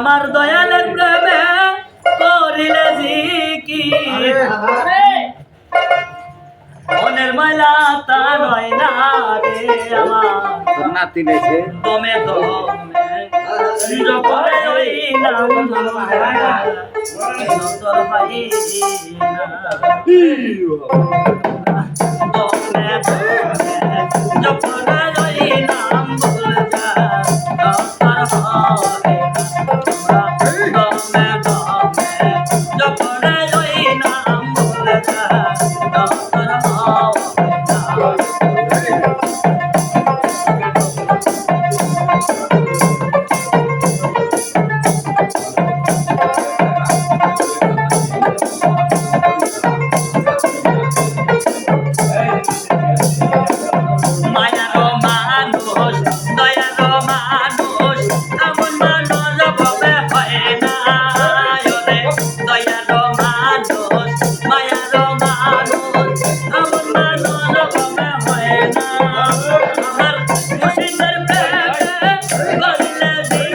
আমার দয়ালের প্রেমে করিলে জিকি মনের ময়লা তা নয় না রে আমার। দমে দমে করে ওই নাম তোর ভাই না। মায়ার মানুষ দয়া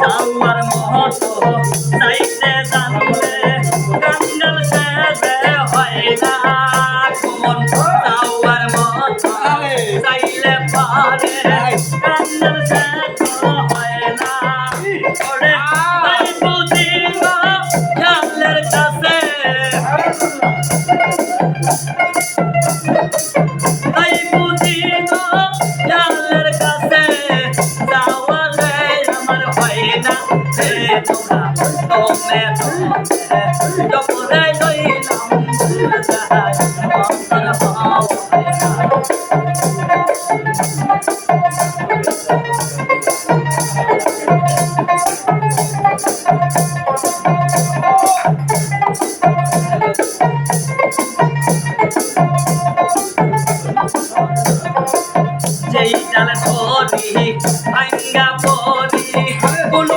যাওয়ার মহত্ব চাইতে জানলে কাঙ্গাল সেবে হয় না। কোন যাওয়ার মহত্ব চাইলে পারে কাঙ্গাল যেই ডাল করি ভাঙ্গা পরি কোনো